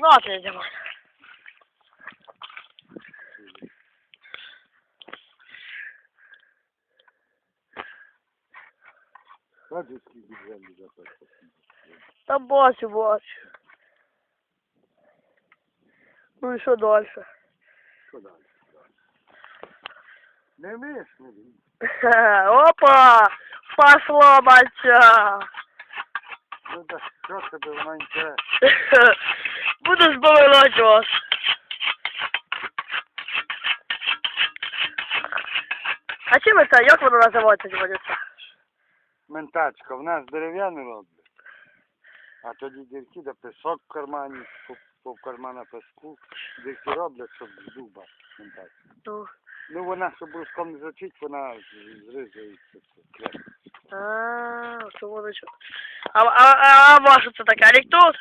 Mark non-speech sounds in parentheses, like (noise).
Ну, от йдемо. Бачиш, скільки землі запасти. Та бачу, бачу. Ну і що далі? Що далі? Не вмієш, ну, (laughs) Опа! Пошло, мальча! ну да що тебе в мене (laughs) Буду збивати вас. А чим це? Як воно називається дівчата? ментачка, в нас дерев'яну роблять. А тоді дірки, де пісок в кармані, по, по кармана песку, дірки роблять, щоб з дуба ментачка. Ну, Ну вона, щоб бруском не зачить, вона з- зрізається. все, крепко. а, що воно що? А, а, а, а ваше це таке? Ріктус?